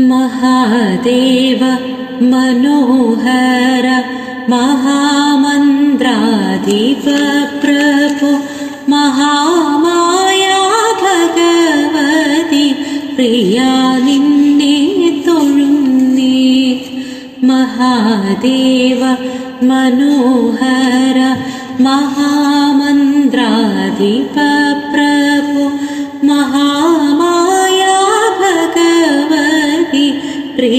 महादेव मनोहर महामन्त्राधिपप्रभो महामाया भगवति प्रिया निन्ने नितु महादेव मनोहर महामन्त्राधिपप्र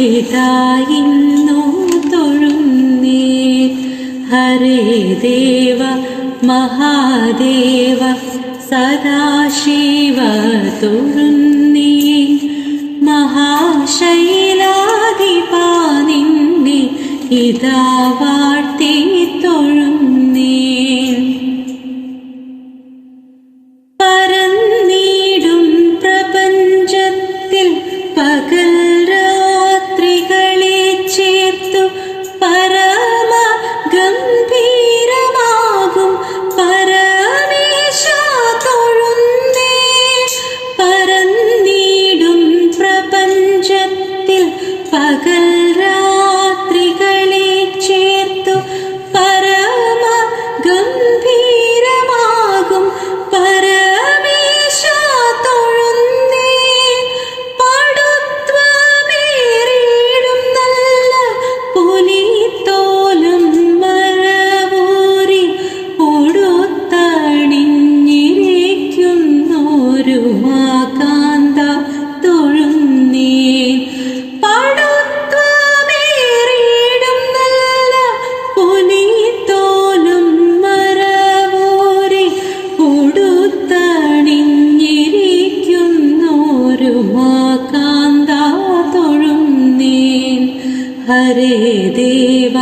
ഇതായിന്നു തൊഴുന്നേ. ഹരേ ദേവ മഹാദേവ സദാശിവ തൊഴുന്നേ. മഹാശൈലാധിപാ നിന്നെ ഇതാ വാഴ്ത്തി ഹരേ ദേവ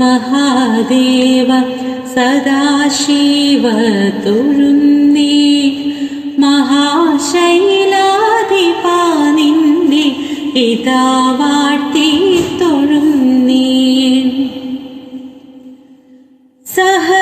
മഹാദേവ സദാശിവ തൊഴുന്നേ മഹാശൈലാധിപാ നിന്നെ ഇതാ വാഴ്ത്തി തൊഴുന്നേ സഹസ്ര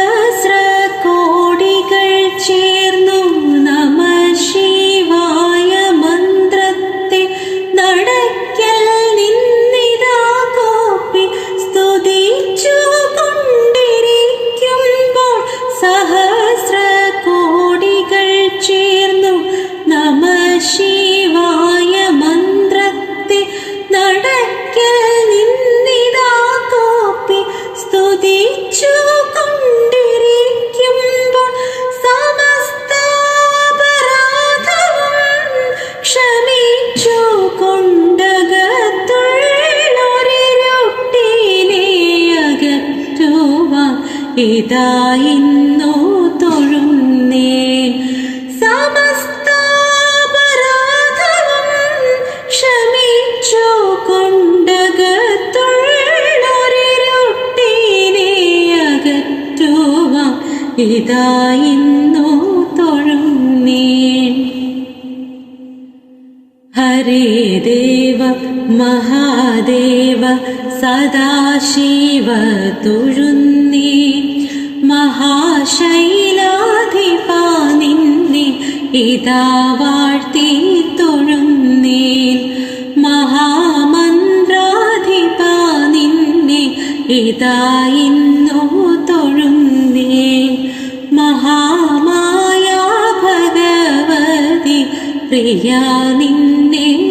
അകറ്റുവാൻ ഇതായിന്നു തൊഴുന്നേ. സമസ്താപരാധവും ക്ഷമിച്ചു കൊണ്ടകത്തുള്ളൊരിരുട്ടിനെ അകറ്റുവാൻ ഇതായിന്നു തൊഴുന്നേ. ഹരേ ദേവ മഹാദേവ സദാശിവ തൊഴുന്നേ മഹാശൈലാധിപാ നിന്നെ ഇതാ വാഴ്ത്തി തൊഴുന്നേൻ. മഹാമന്ത്രാധിപാ നിന്നെ ഇതാ ഇന്നു തൊഴുന്നേൻ. മഹാമായ ഭഗവതി പ്രിയ നിന്നെ